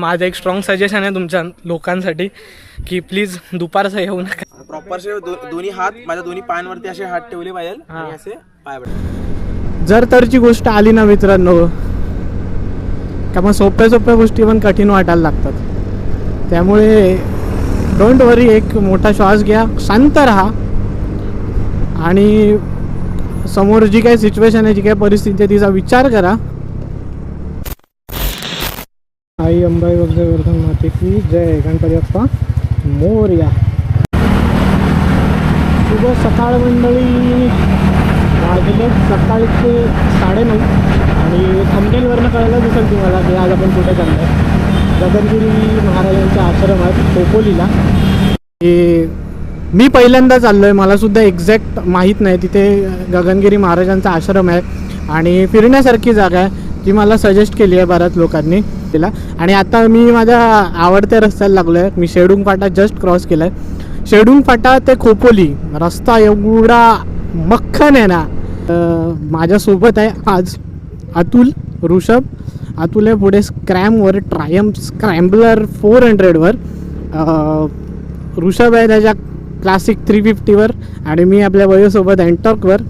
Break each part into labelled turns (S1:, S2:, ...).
S1: माझं एक strong suggestion आहे तुमच्या लोकांसाठी की प्लीज दुपारचं येऊ नका.
S2: प्रॉपर असे दो- दोन्ही हात माझ्या दोन्ही पायांवरती असे हात ठेवले पाहिजे
S1: हा.
S2: आणि असे पाय
S3: जर तरची गोष्ट आली ना मित्रांनो का मग सोप्या सोप्या गोष्टी पण कठीण वाटायला लागतात. त्यामुळे डोंट वरी एक मोठा श्वास घ्या शांत राहा. आणि समोर जी काही सिच्युएशन आहे जी काही परिस्थिती आहे तिचा विचार करा. आई अंबाई वगैरे वर्धन माते की जय गणपती बाप्पा मोरया. शुभ सकाळ मंडळी. वाजले सकाळचे साडेनऊ. आणि थंबेलवरनं कळलं दिसेल तुम्हाला की आज आपण कुठे चाललं आहे गगनगिरी महाराजांचा आश्रम आहे खोपोलीला. हे मी पहिल्यांदा चाललो आहे मलासुद्धा एक्झॅक्ट माहीत नाही. तिथे गगनगिरी महाराजांचा आश्रम आहे. आणि फिरण्यासारखी जागा आहे जी मला सजेस्ट केली आहे बऱ्याच लोकांनी. तिला आणि आता मी माझ्या आवडत्या रस्त्याला लागलो आहे मी शेडूंग फाटा जस्ट क्रॉस केला आहे शेडूंग फाटा ते खोपोली. रस्ता एवढा मक्खन आहे ना. माझ्यासोबत आहे आज अतुल ऋषभ. अतुल आहे पुढे स्क्रॅमवर ट्रायम स्क्रॅम्बलर फोर हंड्रेडवर ऋषभ आहे त्याच्या क्लासिक थ्री फिफ्टीवर आणि मी आपल्या वयोसोबत अँटॉकवर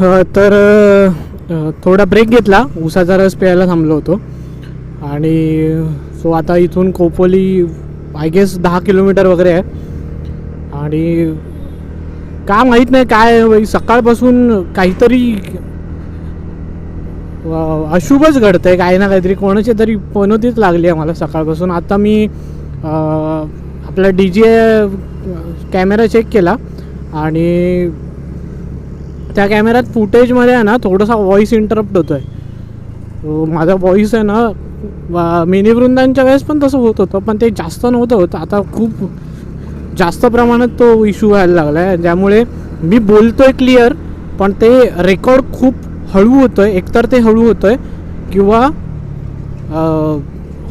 S3: तर थोडा ब्रेक घेतला. उसाचा रस प्यायला थांबलो होतो. आणि सो आता इथून कोपोली आय गेस दहा किलोमीटर वगैरे आहे. आणि का माहीत नाही काय बाई, सकाळपासून काहीतरी अशुभच घडतंय. काही ना काहीतरी कोणाची तरी पनोतीच लागली आहे मला सकाळपासून. आता मी आपला डी जे कॅमेरा चेक केला. आणि त्या कॅमेऱ्यात फुटेजमध्ये आहे ना थोडासा व्हॉइस इंटरप्ट होतो आहे माझा व्हॉइस आहे ना मिनी वृंदांच्या वेळेस पण तसं होत होतं पण ते जास्त नव्हतं होत. आता खूप जास्त प्रमाणात तो इश्यू व्हायला लागला आहे ज्यामुळे मी बोलतो आहे क्लिअर पण ते रेकॉर्ड खूप हळू होतं आहे एकतर ते हळू होतं आहे किंवा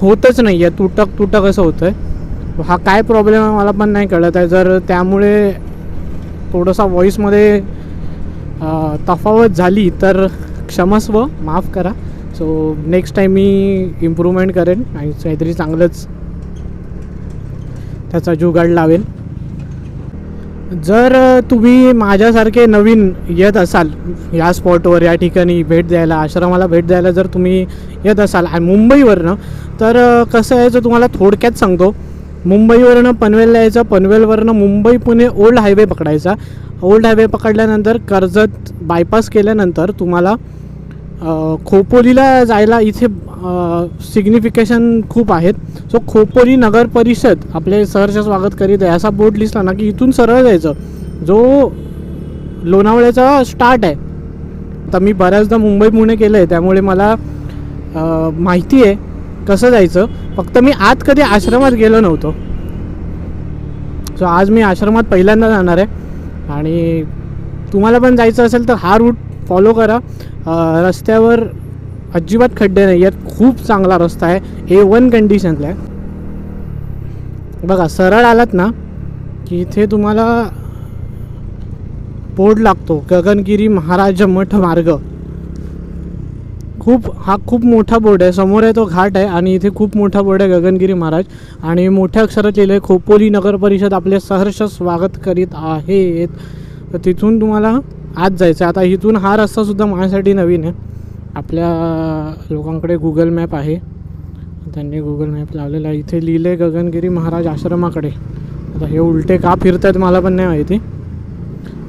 S3: होतच नाही आहे. तुटक तुटक असं होतं आहे हा काय प्रॉब्लेम आहे मला पण नाही कळत आहे. जर त्यामुळे थोडंसा व्हॉईसमध्ये तफावत झाली तर क्षमस्व माफ करा. सो नेक्स्ट टाईम मी इम्प्रूव्हमेंट करेन आणि काहीतरी चांगलंच त्याचा जुगाड लावेन. जर तुम्ही माझ्यासारखे नवीन येत असाल या स्पॉटवर या ठिकाणी भेट द्यायला आश्रमाला भेट द्यायला जर तुम्ही येत असाल मुंबईवरनं तर कसं आहे जर तुम्हाला थोडक्यात सांगतो मुंबईवरनं पनवेलला यायचं. पनवेलवरनं मुंबई पुणे ओल्ड हायवे पकडायचा. ओल्ड हायवे पकडल्यानंतर कर्जत बायपास केल्यानंतर तुम्हाला खोपोलीला जायला इथे सिग्निफिकेशन खूप आहेत. सो खोपोली नगर परिषद आपले सहर्ष स्वागत करीत आहे. असा बोर्ड दिसला ना की इथून सरळ जायचं. जो लोणावळ्याचा स्टार्ट आहे. तर मी बऱ्याचदा मुंबई पुणे केलं आहे त्यामुळे मला माहिती आहे. कसं जायचं? फक्त मी आत कधी आश्रमात गेलो नव्हतो. सो आज मी आश्रमात पहिल्यांदा जाणार आहे. आणि तुम्हाला पण जायचं असेल तर हा रूट फॉलो करा. रस्त्यावर अजिबात खड्डे नाही आहेत. खूप चांगला रस्ता आहे. ए वन कंडिशनला आहे. बघा सरळ आलात ना की इथे तुम्हाला बोर्ड लागतो. गगनगिरी महाराज मठ मार्ग. खूप हा खूप मोठा बोर्ड आहे. समोर आहे तो घाट आहे आणि इथे खूप मोठा बोर्ड आहे गगनगिरी महाराज. आणि मोठ्या अक्षरात लिहिलं आहे खोपोली नगर परिषद आपले सहर्ष स्वागत करीत आहेत. तर तिथून तुम्हाला आत जायचं आहे आता इथून हा रस्तासुद्धा माझ्यासाठी नवीन आहे. आपल्या लोकांकडे गुगल मॅप आहे. त्यांनी गुगल मॅप लावलेला आहे. इथे लिहिलं आहे गगनगिरी महाराज आश्रमाकडे. आता हे उलटे का फिरत आहेत मला पण नाही माहिती.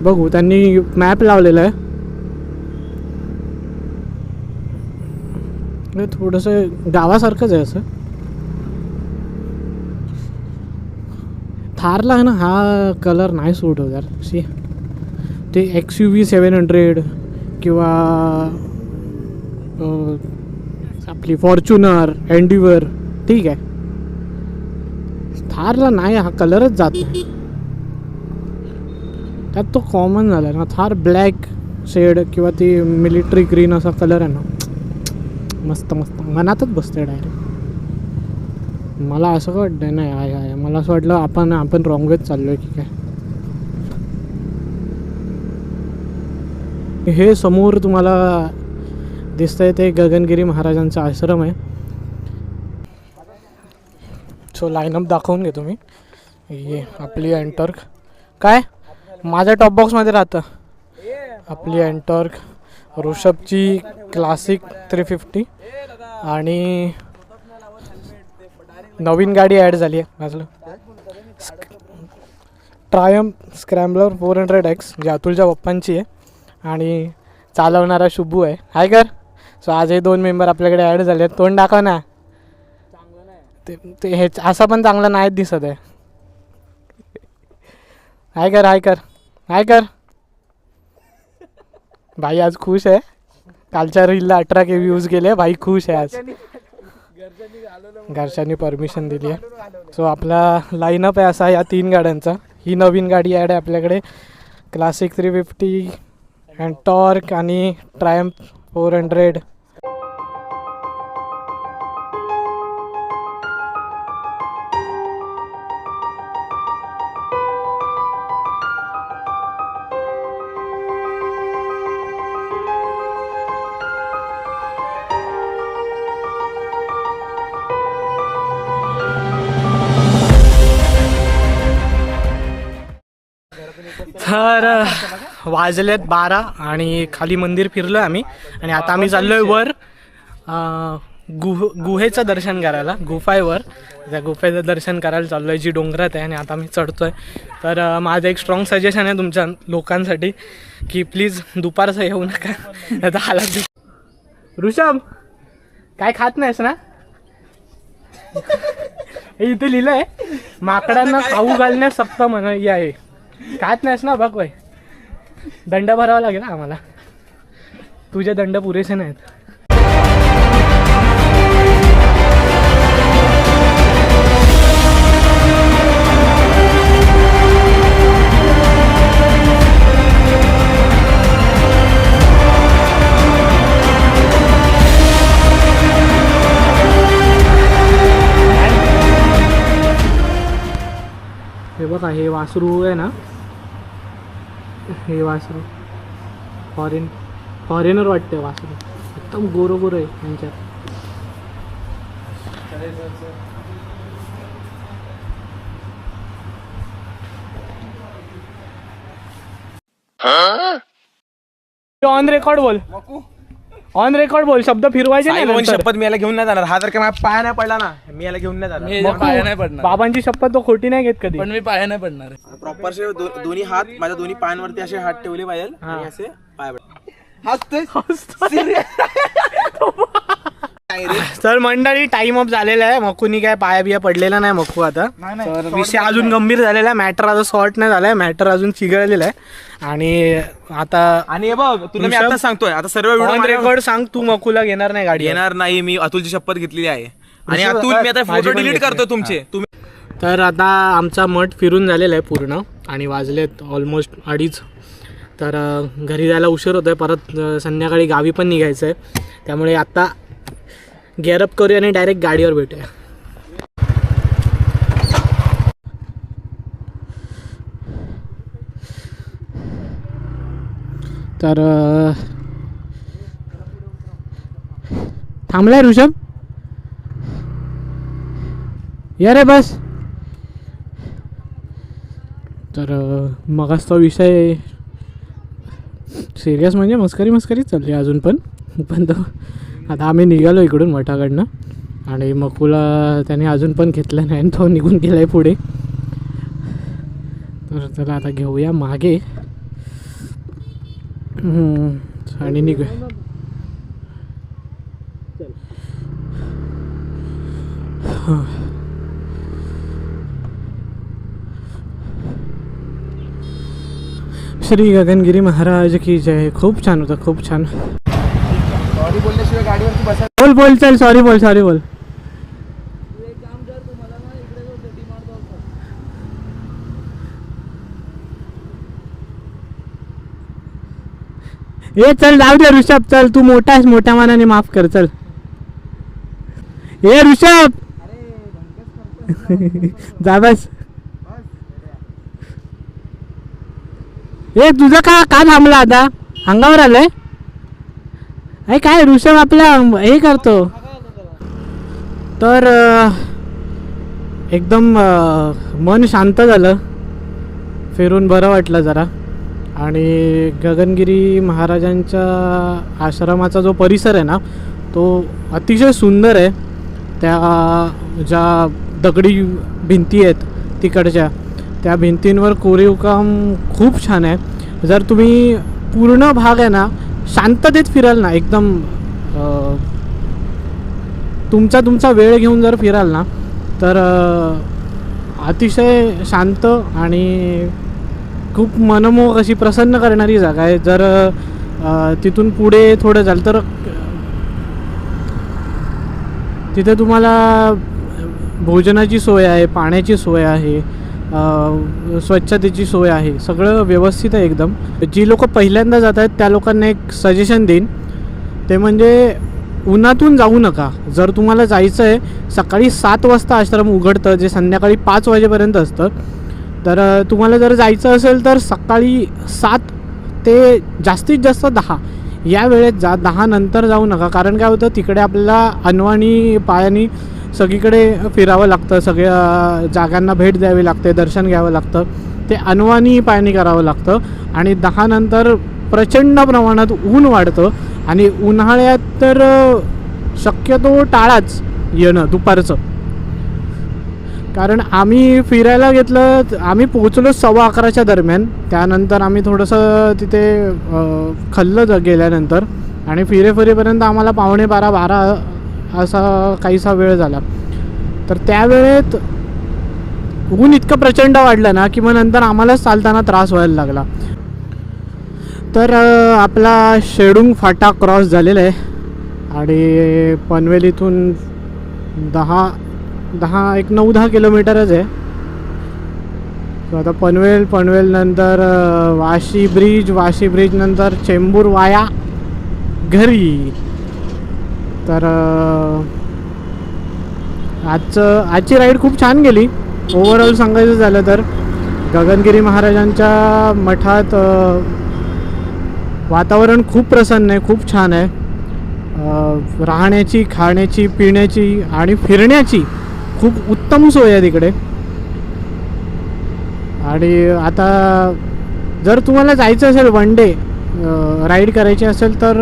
S3: बघू त्यांनी मॅप लावलेला आहे. हे थोडंसं गावासारखंच आहे असं. थारला आहे ना हा कलर नाही सूट होत यार. सी ते X U V seven hundred किंवा आपली फॉर्च्युनर एंडिवर ठीक आहे. थारला नाही हा कलरच जात नाही. त्यात तो कॉमन झाला ना थार ब्लॅक शेड किंवा ती मिलिटरी ग्रीन असा कलर आहे ना. मस्त मस्त. मनातच बसते डायरेक्ट मला असं का वाटतं नाही आहे आय मला असं वाटलं आपण आपण रॉंग वेच चाललो आहे. की काय हे समोर तुम्हाला दिसतंय ते गगनगिरी महाराजांचा आश्रम आहे. सो लाईनअप दाखवून घेतो मी. ये आपली अँटॉर्क काय? माझ्या टॉप बॉक्समध्ये राहतं. आपली अँटॉर्क ऋषभची क्लासिक थ्री फिफ्टी आणि नवीन गाडी ॲड झाली आहे. माझं Triumph scrambler four hundred X G अतुलच्या पप्पांची आहे. आणि चालवणारा शुभू आहे. हाय कर सो आज हे दोन मेंबर आपल्याकडे ॲड झाले आहेत. तोंड दाखव ना. ते ते हे असं पण चांगलं नाहीच दिसत आहे. हाय कर हाय कर हाय कर भाई आज खुश आहे. कालच्या रीलला अठरा के व्ह्यूज गेले. भाई खुश आहे आज. घरच्यांनी परमिशन दिली आहे. सो आपला लाईनअप आहे असा या तीन गाड्यांचा. ही नवीन गाडी ॲड आहे आपल्याकडे. Classic three fifty and torque आणि ट्रायम्प फोर हंड्रेड वाजलेत बारा आणि खाली मंदिर फिरलो आम्ही. आणि आता आम्ही चाललोय वर गुह गुहेचं दर्शन करायला गुफायवर त्या गुफेचं दर्शन करायला चाललो आहे जी डोंगरात आहे आणि आता आम्ही चढतोय. तर माझं एक स्ट्रॉंग सजेशन आहे तुमच्या लोकांसाठी की प्लीज दुपारचं येऊ नका. आता हालात ऋषभ काय खात नाहीस ना? हे इथे लिहिलंय माकडांना खाऊ घालण्यास सप्त म्हणा आहे. खात नाहीस ना बघ बाई. दंड भरावा लागेल ना आम्हाला. तुझे दंड पुरेसे नाहीत. हे बघा हे वासरू आहे ना हे वासरू. फॉरेन फॉरेनर वाटते वासरू. एकदम गोरो गोरो आहे त्यांच्यात ऑन रेकॉर्ड बोल. ऑन रेकॉर्ड बोल शब्द फिरवायचे नाही नंतर.
S2: शपथ मी याला घेऊन नाही जाणार. हा जर का माझ्या पाया नाही पडला ना मी याला घेऊन नाही जाणार.
S1: मी पाया नाही पडणार.
S3: बाबांची शपथ तो खोटी नाही घेत कधी?
S1: पण मी पाया नाही पडणार.
S2: प्रॉपर असे दो- दोन्ही हात माझ्या दोन्ही पायांवरती असे हात ठेवले पाहिजे. आणि असे पाय पड
S3: तर मंडळी टाइम अप झालेला आहे. मकुनी काय पाया बिया पडलेला नाही मकू आता. तर विषय अजून गंभीर झालेला आहे. मॅटर अजून सॉर्ट नाही झालाय मॅटर अजून चिघळलेला आहे. आणि आता
S2: आणि हे बघ तुला मी आता सांगतोय. आता सर्व
S3: ऑन
S2: व्हिडिओ
S3: रेकॉर्ड सांग तू मकुला घेणार नाही गाडी.
S2: येणार नाही मी अतुलची शपथ घेतलेली आहे. आणि
S3: ऋषभ,
S2: अतुल मी आता
S3: माझी
S2: फोटो
S3: पण
S2: डिलीट
S3: घेतली.
S2: करतो तुमचे. तुम्ही
S3: तर आता आमचा मठ फिरून झालेला आहे पूर्ण आणि वाजलेत ऑलमोस्ट अडीच. तर अ, घरी जायला उशीर होतोय. परत अ, संध्याकाळी गावी पण निघायचं आहे त्यामुळे आता गॅरअप करूया आणि डायरेक्ट गाडीवर भेटूया. तर थांबलाय ऋषभ? या रे बस. तर मगाच तो विषय सिरियस म्हणजे मस्करी मस्करीच चालली आहे अजून पण. पण तो आता आम्ही निघालो इकडून मठाकडनं. आणि मकुला त्याने अजून पण घेतला नाही आणि तो निघून गेला आहे पुढे. तर चला आता घेऊया मागे. आणि निघूया श्री गगनगिरी महाराज की जय. खूप छान होतं खूप छान.
S2: सॉरी
S3: बोल बोल चल सॉरी बोल सॉरी बोल. ये चल जाऊ दे ऋषभ चल तू मोठा आहेस मोठ्या मानाने माफ कर चल. ये ऋषभ. जा बस. ए तुझं का का थांबला आता? अंगावर आलंय? अरे काय ऋषभ आपला हे करतो. तर एकदम मन शांत झालं. फिरून बरं वाटलं जरा. आणि गगनगिरी महाराजांच्या आश्रमाचा जो परिसर आहे ना तो अतिशय सुंदर आहे. त्या ज्या दगडी भिंती आहेत तिकडच्या त्या भिंतींवर कोरीवकाम खूप छान आहे. जर तुम्ही पूर्ण भाग आहे ना शांततेत फिराल ना एकदम तुमचा तुमचा वेळ घेऊन जर फिराल ना तर अतिशय शांत आणि खूप मनमोहक अशी प्रसन्न करणारी जागा आहे. जर तिथून पुढे थोडं झालं तर तिथे तुम्हाला भोजनाची सोय आहे पाण्याची सोय आहे स्वच्छतेची सोय आहे. सगळं व्यवस्थित आहे एकदम. जी लोक पहिल्यांदा जात आहेत त्या लोकांना एक सजेशन देईन. ते म्हणजे उन्हातून जाऊ नका. जर तुम्हाला जायचं आहे सकाळी सात वाजता आश्रम उघडतं जे संध्याकाळी पाच वाजेपर्यंत असतं तर तुम्हाला जर जायचं असेल तर सकाळी सात ते जास्तीत जास्त दहा. या वेळेत जा. दहा नंतर जाऊ नका. कारण काय होतं? तिकडे आपल्याला अनवाणी पायानी सगळीकडे फिरावं लागतं सगळ्या जागांना भेट द्यावी लागते दर्शन घ्यावं लागतं. ते अनवानी पायानी करावं लागतं आणि दहानंतर प्रचंड प्रमाणात ऊन वाढतं आणि उन्हाळ्यात तर शक्यतो टाळाच येणं दुपारचं. कारण आम्ही फिरायला घेतलं आम्ही पोहोचलो सव्वा अकराच्या दरम्यान. त्यानंतर आम्ही थोडंसं तिथे खाल्लं ज- गेल्यानंतर आणि फिरेफिरेपर्यंत आम्हाला पावणे बारा बारा असा काहीसा वेळ झाला. तर त्यावेळेत ऊन इतकं प्रचंड वाढलं ना की मग नंतर आम्हालाच चालताना त्रास व्हायला लागला. तर आपला शेडुंग फाटा क्रॉस झालेला आहे. आणि पनवेल इथून दहा दहा एक नऊ दहा किलोमीटरच आहे. आता पनवेल पनवेल नंतर वाशी ब्रिज वाशी ब्रिज नंतर चेंबूर वाया घरी. तर आजचं आजची राईड खूप छान गेली. ओव्हरऑल सांगायचं झालं तर गगनगिरी महाराजांच्या मठात वातावरण खूप प्रसन्न आहे खूप छान आहे. राहण्याची खाण्याची पिण्याची आणि फिरण्याची खूप उत्तम सोय आहे तिकडे. आणि आता जर तुम्हाला जायचं असेल वन डे राईड करायची असेल तर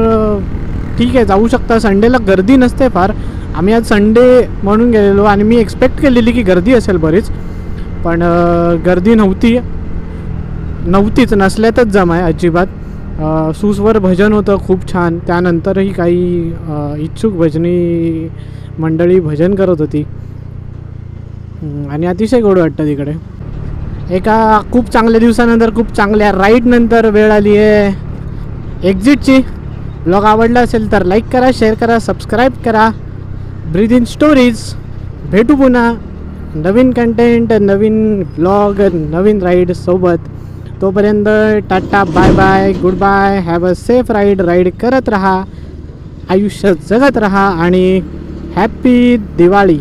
S3: ठीक आहे जाऊ शकता. संडेला गर्दी नसते फार. आम्ही आज संडे म्हणून गेलेलो आणि मी एक्सपेक्ट केलेली की गर्दी असेल बरीच. पण गर्दी नव्हती. नव्हतीच नसल्यातच जमाय अजिबात. सुसवर सूसवर भजन होतं खूप छान. त्यानंतरही काही इच्छुक भजनी मंडळी भजन करत होती. आणि अतिशय गोड वाटतं तिकडे. एका खूप चांगल्या दिवसानंतर खूप चांगल्या राईडनंतर वेळ आली आहे एक्झिटची ब्लॉग आवडला असेल तर लाईक करा शेअर करा सबस्क्राईब करा. ब्रीद इन स्टोरीज भेटू पुन्हा. नवीन कंटेंट नवीन ब्लॉग नवीन राईड सोबत. तोपर्यंत Tata bye bye goodbye have a safe ride ride करत राहा. आयुष्य जगत राहा आणि हॅप्पी दिवाळी.